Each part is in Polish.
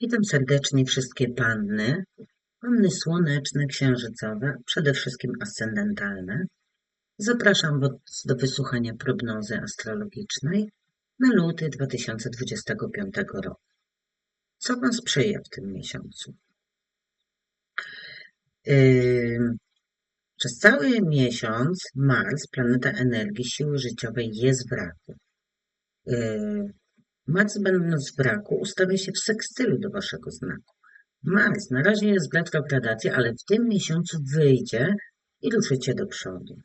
Witam serdecznie wszystkie panny, panny słoneczne, księżycowe, przede wszystkim ascendentalne. Zapraszam Was do wysłuchania prognozy astrologicznej na luty 2025 roku. Co Wam sprzyja w tym miesiącu? Przez cały miesiąc Mars, planeta energii, siły życiowej, jest w raku. Mars będąc w braku ustawia się w sekstylu do waszego znaku. Mars na razie jest w retrogradacji, ale w tym miesiącu wyjdzie i ruszycie do przodu.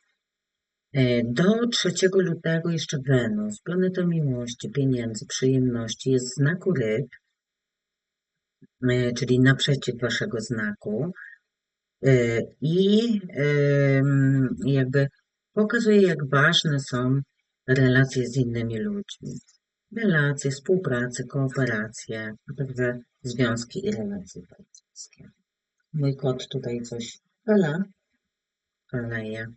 E, do 3 lutego jeszcze Wenus, planeta miłości, pieniędzy, przyjemności jest w znaku ryb, e, czyli naprzeciw waszego znaku e, i jakby pokazuje, jak ważne są relacje z innymi ludźmi relacje, współpracę, kooperację, a także związki i relacje partnerskie. Mój kot tutaj coś pala, paleje.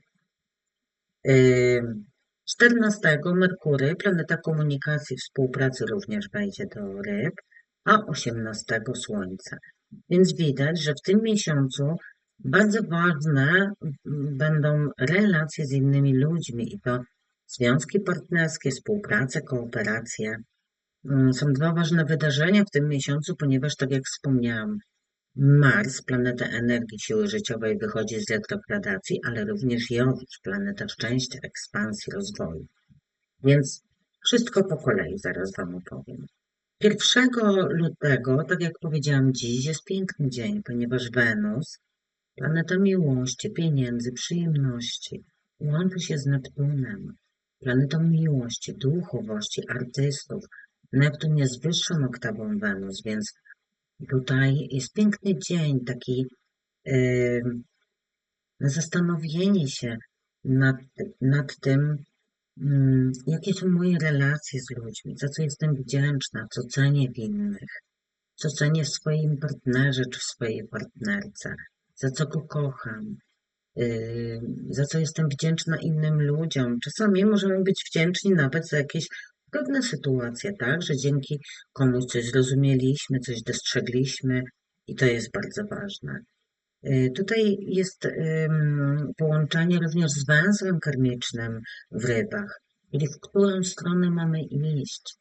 14 Merkury, planeta komunikacji, współpracy również wejdzie do ryb, a 18 Słońca. Więc widać, że w tym miesiącu bardzo ważne będą relacje z innymi ludźmi i to Związki partnerskie, współpraca, kooperacje mm, są dwa ważne wydarzenia w tym miesiącu, ponieważ, tak jak wspomniałam, Mars, planeta energii, siły życiowej, wychodzi z retrogradacji, ale również Jowisz, planeta szczęścia, ekspansji, rozwoju. Więc wszystko po kolei zaraz Wam opowiem. 1 lutego, tak jak powiedziałam, dziś jest piękny dzień, ponieważ Wenus, planeta miłości, pieniędzy, przyjemności, łączy się z Neptunem planetą miłości, duchowości, artystów. Neptun jest wyższą oktawą Wenus, więc tutaj jest piękny dzień, taki yy, zastanowienie się nad, nad tym, yy, jakie są moje relacje z ludźmi, za co jestem wdzięczna, co cenię w innych, co cenię w swoim partnerze czy w swojej partnerce, za co go kocham, za co jestem wdzięczna innym ludziom. Czasami możemy być wdzięczni nawet za jakieś trudne sytuacje, tak, że dzięki komuś coś zrozumieliśmy, coś dostrzegliśmy i to jest bardzo ważne. Y, tutaj jest połączenie również z węzłem karmicznym w rybach, czyli w którą stronę mamy iść.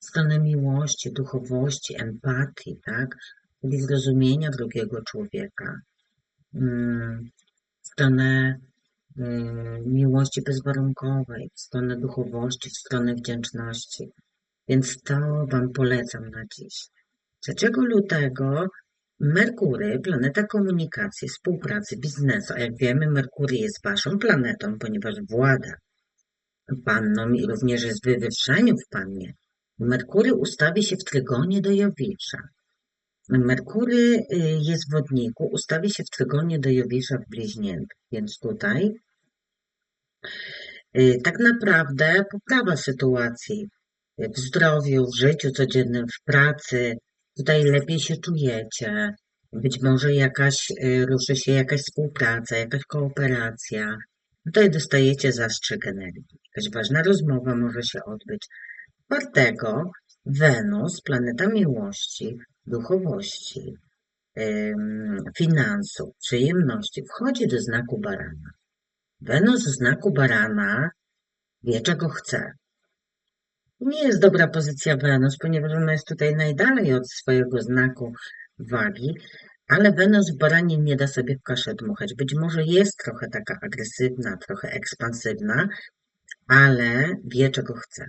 W stronę miłości, duchowości, empatii, tak? Czyli zrozumienia drugiego człowieka stronę y, miłości bezwarunkowej, w stronę duchowości, w stronę wdzięczności. Więc to Wam polecam na dziś. 3 lutego Merkury, planeta komunikacji, współpracy, biznesu. A jak wiemy, Merkury jest Waszą planetą, ponieważ włada panną i również jest w wywyższeniu w pannie. Merkury ustawi się w trygonie do Jowisza. Merkury y, jest w wodniku, ustawi się w trygonie do Jowisza w bliźniętach, więc tutaj y, tak naprawdę poprawa sytuacji w zdrowiu, w życiu codziennym, w pracy. Tutaj lepiej się czujecie. Być może jakaś, y, ruszy się jakaś współpraca, jakaś kooperacja. Tutaj dostajecie zastrzyk energii. Jakaś ważna rozmowa może się odbyć. Czwartego Wenus, planeta miłości, duchowości, finansów, przyjemności wchodzi do znaku barana. Wenus w znaku barana wie, czego chce. Nie jest dobra pozycja Wenus, ponieważ ona jest tutaj najdalej od swojego znaku wagi, ale Wenus w baranie nie da sobie w kaszę dmuchać. Być może jest trochę taka agresywna, trochę ekspansywna, ale wie, czego chce.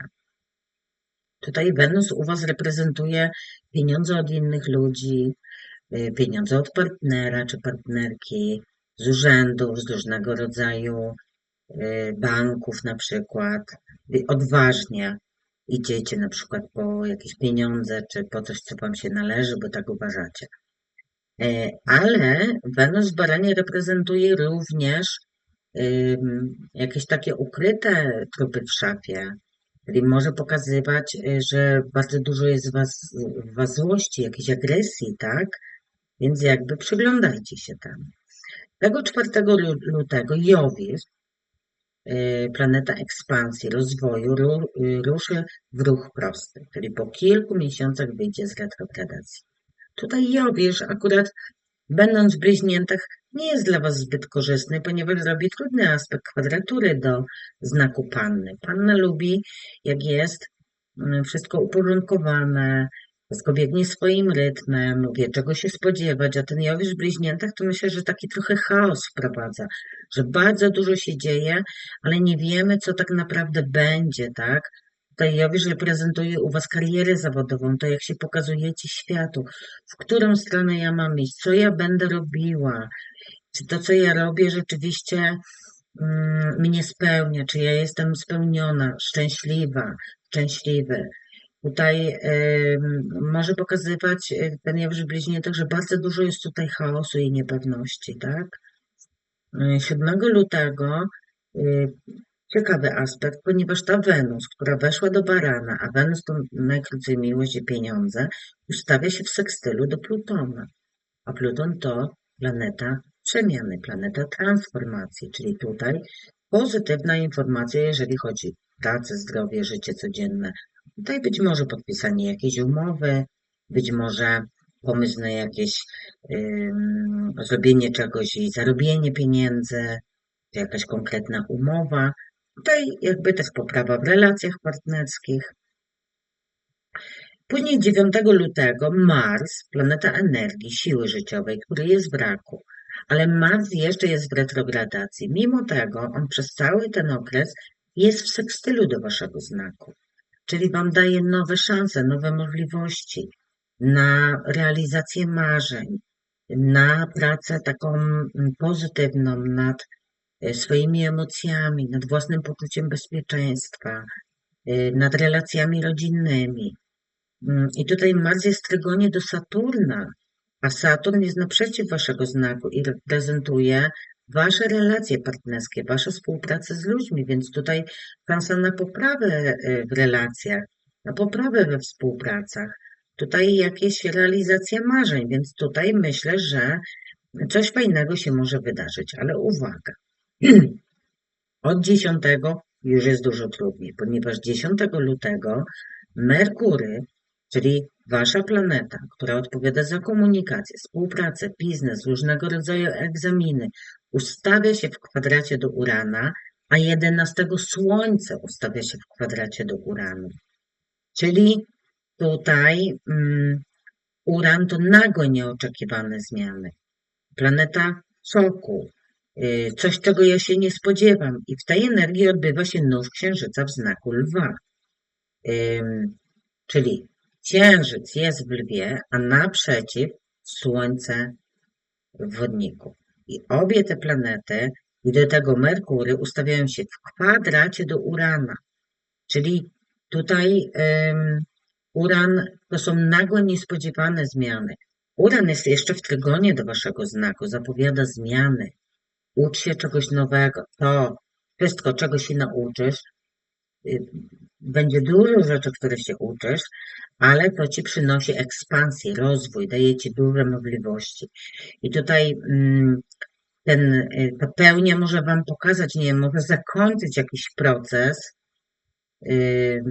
Tutaj Wenus u Was reprezentuje pieniądze od innych ludzi, y, pieniądze od partnera czy partnerki, z urzędów, z różnego rodzaju y, banków na przykład. Odważnie idziecie na przykład po jakieś pieniądze czy po coś, co Wam się należy, bo tak uważacie. E, ale Wenus w Baranie reprezentuje również jakieś takie ukryte trupy w szafie, może pokazywać, y, że bardzo dużo jest w was, was złości, jakiejś agresji, tak? Więc jakby przyglądajcie się tam. Tego 4 lutego Jowisz, y, planeta ekspansji, rozwoju, y, ruszy w ruch prosty, czyli po kilku miesiącach wyjdzie z retrogradacji. Tutaj Jowisz akurat będąc w bliźniętach nie jest dla Was zbyt korzystny, ponieważ robi trudny aspekt kwadratury do znaku panny. Panna lubi, jak jest mm, wszystko uporządkowane, wszystko biegnie swoim rytmem, wie czego się spodziewać, a ten Jowisz w bliźniętach to myślę, że taki trochę chaos wprowadza, że bardzo dużo się dzieje, ale nie wiemy, co tak naprawdę będzie, tak? Tutaj Jowisz reprezentuje u Was karierę zawodową, to jak się pokazujecie światu, w którą stronę ja mam iść, co ja będę robiła, czy to, co ja robię, rzeczywiście mm, mnie spełnia, czy ja jestem spełniona, szczęśliwa, szczęśliwy. Tutaj y, może pokazywać y, ten Jowisz bliźniętych, że bardzo dużo jest tutaj chaosu i niepewności, tak? 7 lutego y, ciekawy aspekt, ponieważ ta Wenus, która weszła do Barana, a Wenus to najkrócej miłość i pieniądze, ustawia się w sekstylu do Plutona. A Pluton to planeta przemiany, planeta transformacji, czyli tutaj pozytywna informacja, jeżeli chodzi o pracę, zdrowie, życie codzienne. Tutaj być może podpisanie jakiejś umowy, być może pomysł na jakieś ym, zrobienie czegoś i zarobienie pieniędzy, jakaś konkretna umowa. Tutaj jakby też poprawa w relacjach partnerskich. Później 9 lutego Mars, planeta energii, siły życiowej, który jest w raku, ale Mars jeszcze jest w retrogradacji. Mimo tego on przez cały ten okres jest w sekstylu do waszego znaku, czyli wam daje nowe szanse, nowe możliwości na realizację marzeń, na pracę taką pozytywną nad swoimi emocjami, nad własnym poczuciem bezpieczeństwa, e, nad relacjami rodzinnymi. Mm, I tutaj Mars jest w trygonie do Saturna, a Saturn jest naprzeciw waszego znaku i reprezentuje wasze relacje partnerskie, wasze współpracę z ludźmi, więc tutaj szansa na poprawę e, w relacjach, na poprawę we współpracach, tutaj jakieś realizacja marzeń, więc tutaj myślę, że coś fajnego się może wydarzyć, ale uwaga. Od 10 już jest dużo trudniej, ponieważ 10 lutego Merkury czyli wasza planeta, która odpowiada za komunikację, współpracę, biznes, różnego rodzaju egzaminy, ustawia się w kwadracie do Urana, a 11 Słońce ustawia się w kwadracie do Uranu. Czyli tutaj um, Uran to nagłe, nieoczekiwane zmiany. Planeta szoku, coś, czego ja się nie spodziewam. I w tej energii odbywa się nów księżyca w znaku lwa. Czyli Księżyc jest w lwie, a naprzeciw Słońce w wodniku. I obie te planety i do tego Merkury ustawiają się w kwadracie do Urana. Czyli tutaj um, Uran to są nagłe, niespodziewane zmiany. Uran jest jeszcze w trygonie do waszego znaku, zapowiada zmiany. Ucz się czegoś nowego. To wszystko, czego się nauczysz, y, będzie dużo rzeczy, które się uczysz, ale to ci przynosi ekspansję, rozwój, daje ci duże możliwości. I tutaj mm, ten, y, ta pełnia może wam pokazać, nie wiem, może zakończyć jakiś proces, y,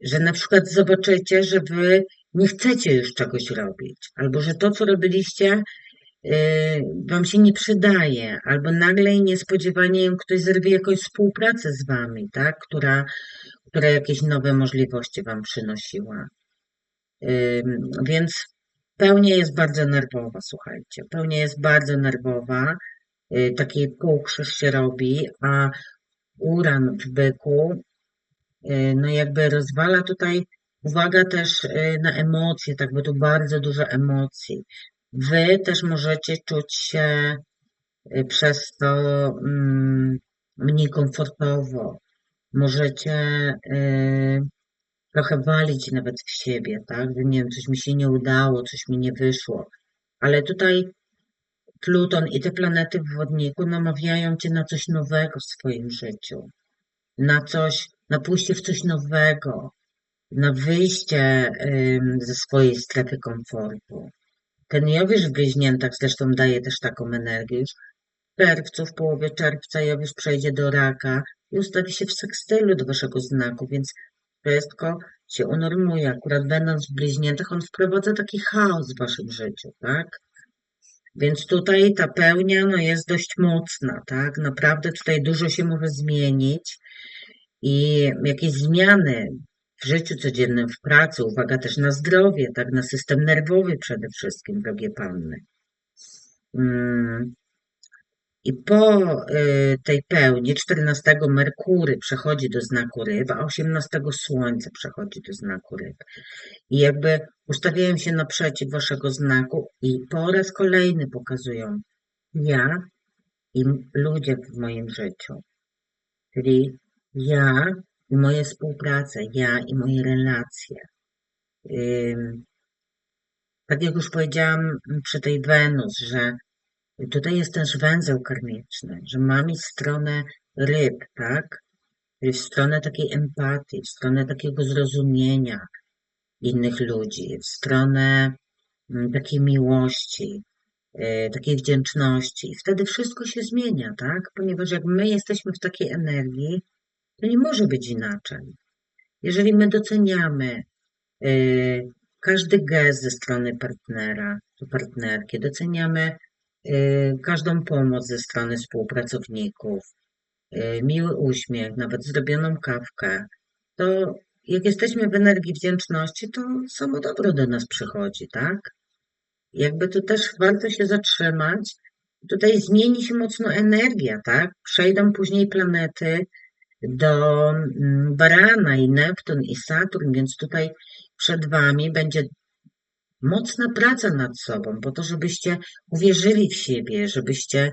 że na przykład zobaczycie, że wy nie chcecie już czegoś robić, albo że to, co robiliście, wam się nie przydaje, albo nagle i niespodziewanie ktoś zerwie jakąś współpracę z wami, tak, która, która jakieś nowe możliwości Wam przynosiła. Więc pełnia jest bardzo nerwowa, słuchajcie. Pełnia jest bardzo nerwowa, y, taki półkrzyż się robi, a uran w byku, y, no jakby rozwala tutaj, uwaga też y, na emocje, tak, bo tu bardzo dużo emocji. Wy też możecie czuć się przez to mm, mniej komfortowo, możecie y, trochę walić nawet w siebie, tak? Nie wiem, coś mi się nie udało, coś mi nie wyszło. Ale tutaj Pluton i te planety w wodniku namawiają cię na coś nowego w swoim życiu. Na coś, na pójście w coś nowego, na wyjście ze swojej strefy komfortu. Ten Jowisz w bliźniętach zresztą daje też taką energię. Już w czerwcu, w połowie czerwca Jowisz przejdzie do raka, i ustawi się w sekstylu do waszego znaku, więc Wszystko się unormuje. Akurat będąc w bliźniętach, on wprowadza taki chaos w waszym życiu, tak? Więc tutaj ta pełnia no, jest dość mocna, tak? Naprawdę tutaj dużo się może zmienić i jakieś zmiany w życiu codziennym, w pracy, uwaga też na zdrowie, tak? Na system nerwowy przede wszystkim, drogie panny. Mm. I po y, tej pełni 14 Merkury przechodzi do znaku ryb, a 18 Słońce przechodzi do znaku ryb. I jakby ustawiają się naprzeciw waszego znaku i po raz kolejny pokazują ja i ludzie w moim życiu. Czyli ja moje współprace, ja i moje relacje. Tak jak już powiedziałam przy tej Wenus, że tutaj jest też węzeł karmiczny, że mam iść w stronę ryb, tak? W stronę takiej empatii, w stronę takiego zrozumienia innych ludzi, w stronę mm, takiej miłości, y, takiej wdzięczności. Wtedy wszystko się zmienia, tak? Ponieważ jak my jesteśmy w takiej energii, to nie może być inaczej. Jeżeli my doceniamy y, każdy gest ze strony partnera czy partnerki, doceniamy y, każdą pomoc ze strony współpracowników, y, miły uśmiech, nawet zrobioną kawkę, to jak jesteśmy w energii wdzięczności, to samo dobro do nas przychodzi, tak? Jakby tu też warto się zatrzymać. Tutaj zmieni się mocno energia, tak? Przejdą później planety do mm, Barana i Neptun i Saturn, więc tutaj przed Wami będzie mocna praca nad sobą, po to, żebyście uwierzyli w siebie, żebyście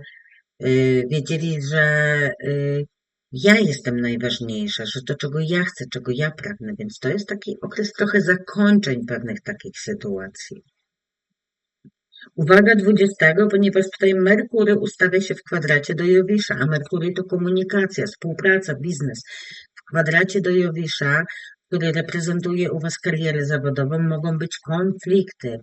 y, wiedzieli, że y, ja jestem najważniejsza, że to, czego ja chcę, czego ja pragnę, więc to jest taki okres trochę zakończeń pewnych takich sytuacji. Uwaga 20, ponieważ tutaj Merkury ustawia się w kwadracie do Jowisza, a Merkury to komunikacja, współpraca, biznes. W kwadracie do Jowisza, który reprezentuje u Was karierę zawodową, mogą być konflikty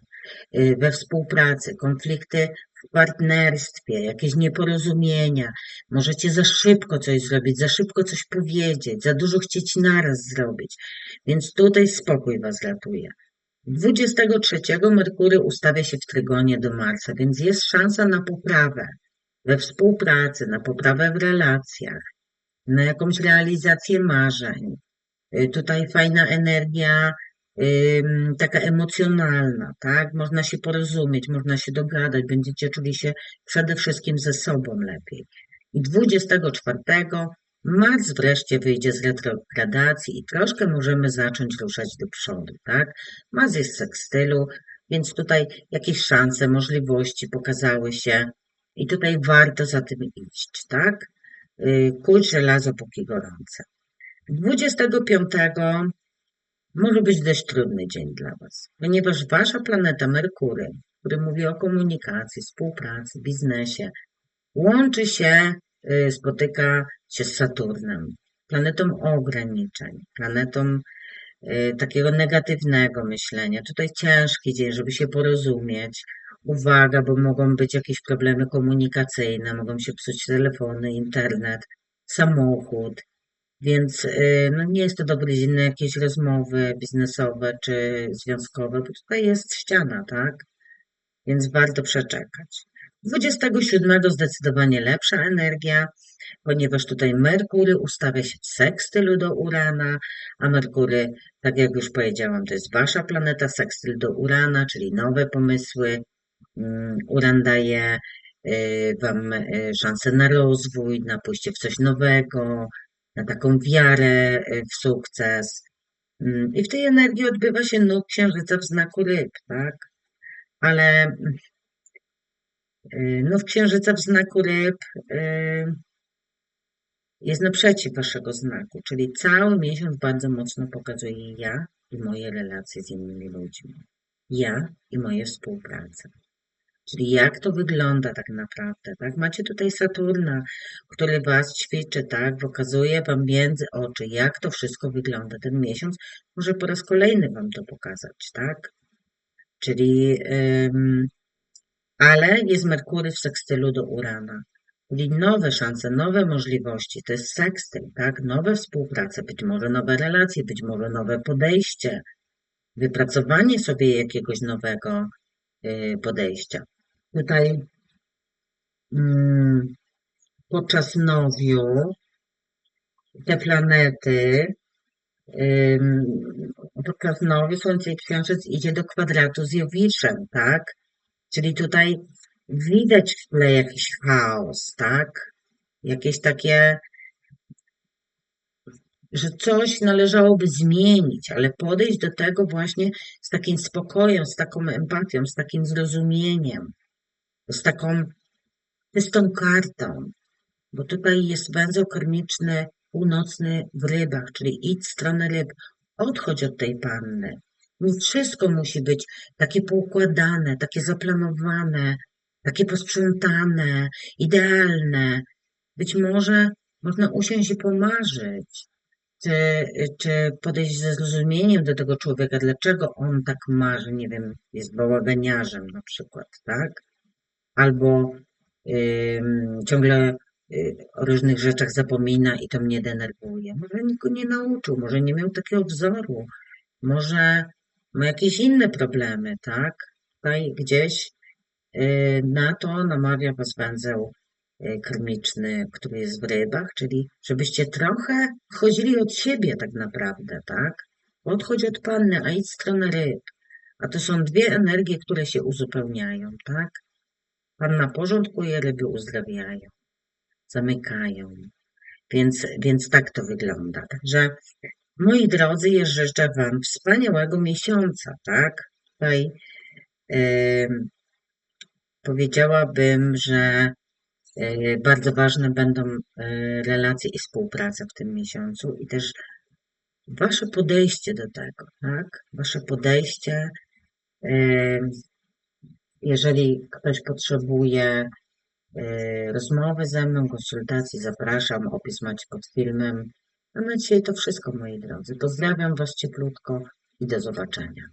y, we współpracy, konflikty w partnerstwie, jakieś nieporozumienia. Możecie za szybko coś zrobić, za szybko coś powiedzieć, za dużo chcieć naraz zrobić. Więc tutaj spokój Was ratuje. 23 Merkury ustawia się w trygonie do Marsa, więc jest szansa na poprawę we współpracy, na poprawę w relacjach, na jakąś realizację marzeń. Y, Tutaj fajna energia, taka emocjonalna, tak? Można się porozumieć, można się dogadać, będziecie czuli się przede wszystkim ze sobą lepiej. I 24 Mars wreszcie wyjdzie z retrogradacji i troszkę możemy zacząć ruszać do przodu, tak? Mars jest w sekstylu, więc tutaj jakieś szanse, możliwości pokazały się i tutaj warto za tym iść, tak? Y, Kurcz żelazo póki gorące. 25 może być dość trudny dzień dla Was, ponieważ Wasza planeta Merkury, który mówi o komunikacji, współpracy, biznesie, łączy się, y, spotyka się z Saturnem, planetą ograniczeń, planetą y, takiego negatywnego myślenia. Tutaj ciężki dzień, żeby się porozumieć. Uwaga, bo mogą być jakieś problemy komunikacyjne, mogą się psuć telefony, internet, samochód. Więc y, no, nie jest to dobry dzień na jakieś rozmowy biznesowe czy związkowe, bo tutaj jest ściana, tak? Więc warto przeczekać. 27 zdecydowanie lepsza energia, ponieważ tutaj Merkury ustawia się w sekstylu do Urana, a Merkury, tak jak już powiedziałam, to jest wasza planeta, sekstyl do Urana, czyli nowe pomysły. Mm, Uran daje y, wam y, szansę na rozwój, na pójście w coś nowego, na taką wiarę y, w sukces. Mm, I w tej energii odbywa się nóg księżyca w znaku ryb, tak? Ale y, nów księżyca w znaku ryb y, jest naprzeciw waszego znaku, czyli cały miesiąc bardzo mocno pokazuje ja i moje relacje z innymi ludźmi. Ja i moje współprace. Czyli jak to wygląda tak naprawdę, tak? Macie tutaj Saturna, który was ćwiczy, tak? Pokazuje wam między oczy, jak to wszystko wygląda. Ten miesiąc może po raz kolejny wam to pokazać, tak? Czyli, ym, ale jest Merkury w sekstylu do Urana. czyli nowe szanse, nowe możliwości. To jest sekstyl, tak? Nowe współprace, być może nowe relacje, być może nowe podejście, wypracowanie sobie jakiegoś nowego y, podejścia. Tutaj mm, podczas nowiu te planety podczas nowiu Słońce i Księżyc idzie do kwadratu z Jowiszem, tak? Czyli tutaj widać w tle jakiś chaos, tak? Jakieś takie, że coś należałoby zmienić, ale podejść do tego właśnie z takim spokojem, z taką empatią, z takim zrozumieniem, z taką czystą kartą, bo tutaj jest węzeł karmiczny północny w rybach, czyli idź w stronę ryb, odchodź od tej panny. Nie wszystko musi być takie poukładane, takie zaplanowane, takie posprzątane, idealne. Być może można usiąść i pomarzyć, czy, czy podejść ze zrozumieniem do tego człowieka, dlaczego on tak marzy, nie wiem, jest bałaganiarzem na przykład, tak? Albo ciągle y, o różnych rzeczach zapomina i to mnie denerwuje. Może nikt go nie nauczył, może nie miał takiego wzoru, może ma jakieś inne problemy, tak? Tutaj gdzieś y, na to namawia was węzeł y, karmiczny, który jest w rybach, czyli żebyście trochę chodzili od siebie tak naprawdę, tak? Odchodź od panny, a idź w stronę ryb. A to są dwie energie, które się uzupełniają, tak? Panna porządkuje, ryby uzdrawiają, zamykają. Więc, więc tak to wygląda. Także Moi drodzy, ja życzę Wam wspaniałego miesiąca, tak? Tutaj powiedziałabym, że yy, bardzo ważne będą yy, relacje i współpraca w tym miesiącu i też Wasze podejście do tego, tak? Wasze podejście, jeżeli ktoś potrzebuje rozmowy ze mną, konsultacji, zapraszam, opis macie pod filmem. A na dzisiaj to wszystko, moi drodzy. Pozdrawiam Was cieplutko i do zobaczenia.